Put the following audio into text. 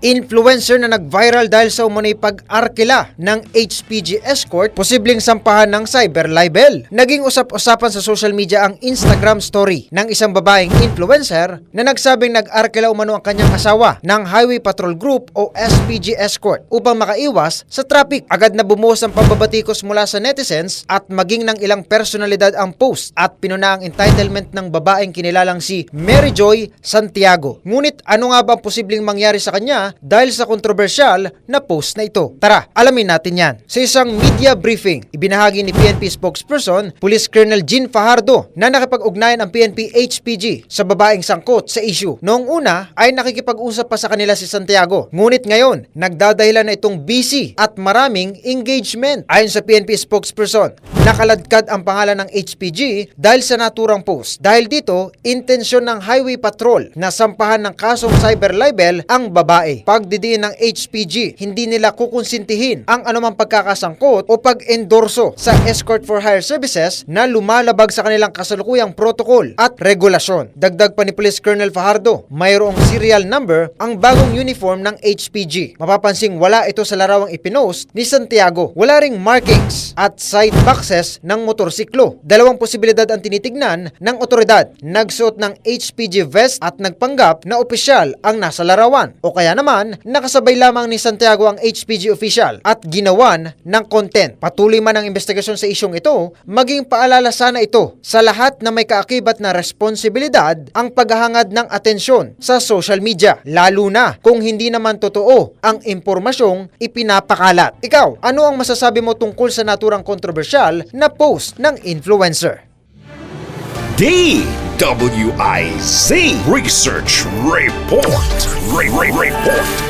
Influencer na nag-viral dahil sa umano'y pag-arkila ng HPG escort, posibleng sampahan ng cyber libel. Naging usap-usapan sa social media ang Instagram story ng isang babaeng influencer na nagsabing nag-arkila umano ang kanyang asawa ng Highway Patrol Group o SPG escort upang makaiwas sa traffic. Agad na bumuhos ang pambabatikos mula sa netizens at maging ng ilang personalidad ang post at pinuna ang entitlement ng babaeng kinilalang si Mary Joy Santiago. Ngunit ano nga ba ang posibleng mangyari sa kanya dahil sa kontrobersyal na post na ito? Tara, alamin natin yan. Sa isang media briefing, ibinahagi ni PNP spokesperson, Police Colonel Jean Fajardo na nakipag-ugnayan ang PNP HPG sa babaeng sangkot sa issue. Noong una ay nakikipag-usap pa sa kanila si Santiago. Ngunit ngayon, nagdadahilan na itong busy at maraming engagement. Ayon sa PNP spokesperson, nakaladkad ang pangalan ng HPG dahil sa naturang post. Dahil dito, intensyon ng Highway Patrol na sampahan ng kasong cyber libel ang babae. Pagdidiin ng HPG, hindi nila kukonsintihin ang anumang pagkakasangkot o pag-endorso sa escort for hire services na lumalabag sa kanilang kasalukuyang protocol at regulasyon. Dagdag pa ni Police Colonel Fajardo, mayroong serial number ang bagong uniform ng HPG. Mapapansing wala ito sa larawang ipinost ni Santiago. Wala ring markings at side boxes ng motorsiklo. Dalawang posibilidad ang tinitignan ng otoridad. Nagsuot ng HPG vest at nagpanggap na opisyal ang nasa larawan. O kaya naman, nakasabay lamang ni Santiago ang HPG official at ginawan ng content. Patuloy man ang investigasyon sa isyong ito, maging paalala sana ito sa lahat na may kaakibat na responsibilidad ang paghahangad ng atensyon sa social media, lalo na kung hindi naman totoo ang impormasyong ipinapakalat. Ikaw, ano ang masasabi mo tungkol sa naturang kontrobersyal na post ng influencer? DWIZ Research Report. Re- Re- Report.